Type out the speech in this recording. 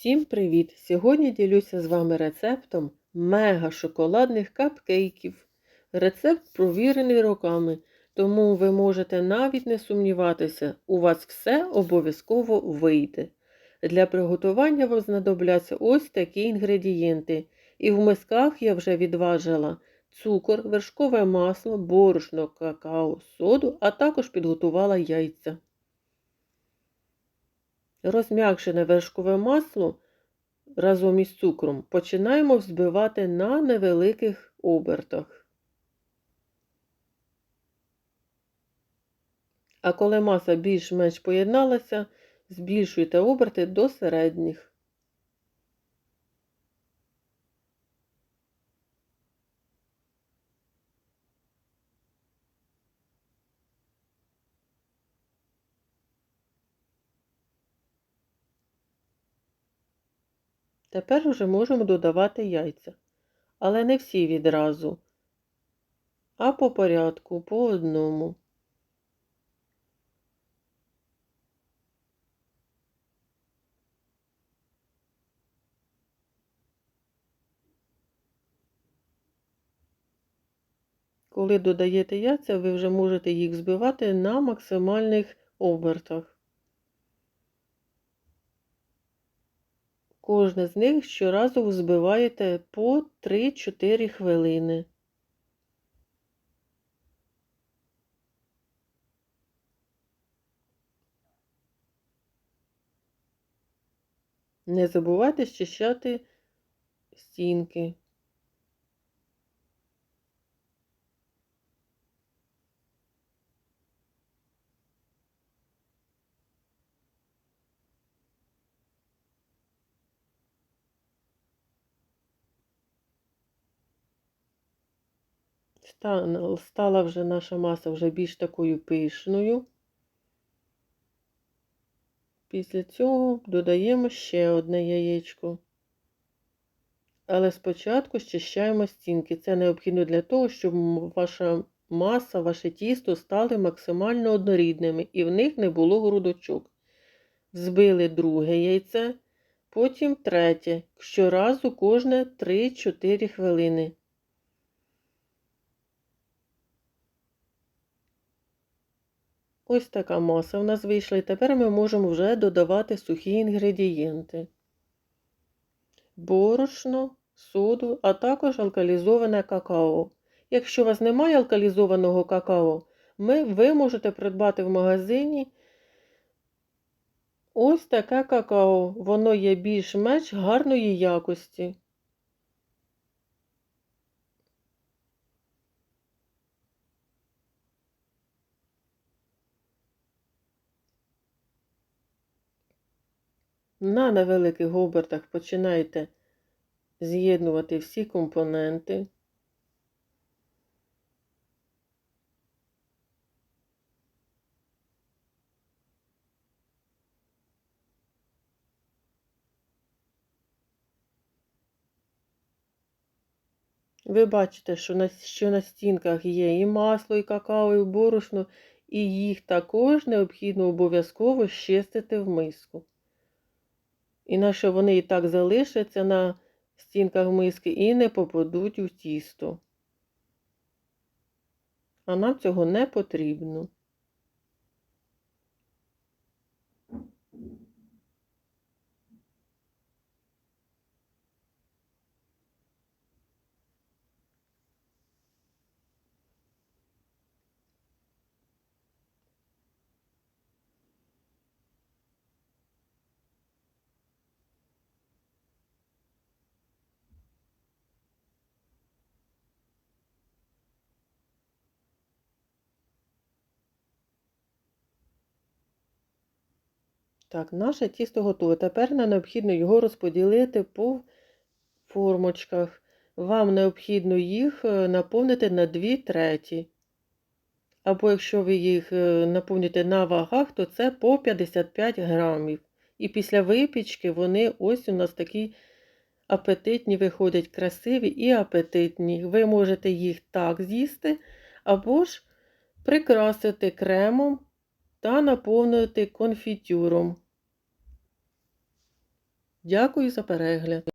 Всім привіт! Сьогодні ділюся з вами рецептом мега шоколадних капкейків. Рецепт провірений роками, тому ви можете навіть не сумніватися, у вас все обов'язково вийде. Для приготування вам знадобляться ось такі інгредієнти. І в мисках я вже відважила цукор, вершкове масло, борошно, какао, соду, а також підготувала яйця. Розм'якшене вершкове масло разом із цукром починаємо взбивати на невеликих обертах. А коли маса більш-менш поєдналася, збільшуйте оберти до середніх. Тепер вже можемо додавати яйця. Але не всі відразу, а по порядку, по одному. Коли додаєте яйця, ви вже можете їх збивати на максимальних обертах. Кожне з них щоразу взбиваєте по 3-4 хвилини. Не забувайте щищати стінки. Стала вже наша маса вже більш такою пишною. Після цього додаємо ще одне яєчко. Але спочатку щищаємо стінки. Це необхідно для того, щоб ваша маса, ваше тісто стали максимально однорідними і в них не було грудочок. Взбили друге яйце, потім третє. Щоразу кожне 3-4 хвилини. Ось така маса в нас вийшла, і тепер ми можемо вже додавати сухі інгредієнти. Борошно, соду, а також алкалізоване какао. Якщо у вас немає алкалізованого какао, ми, ви можете придбати в магазині ось таке какао. Воно є більш-менш гарної якості. На невеликих обертах починайте з'єднувати всі компоненти. Ви бачите, що на що на стінках є і масло, і какао, і борошно, і їх також необхідно обов'язково щистити в миску. Інакше вони і так залишаться на стінках миски і не попадуть у тісто. А нам цього не потрібно. Так, наше тісто готове. Тепер нам необхідно його розподілити по формочках. Вам необхідно їх е, наповнити на 2 треті. Або якщо ви їх е, наповните на вагах, то це по 55 грамів. І після випічки вони ось у нас такі апетитні виходять, красиві і апетитні. Ви можете їх так з'їсти, або ж прикрасити кремом та наповнити конфітюром. Дякую за перегляд!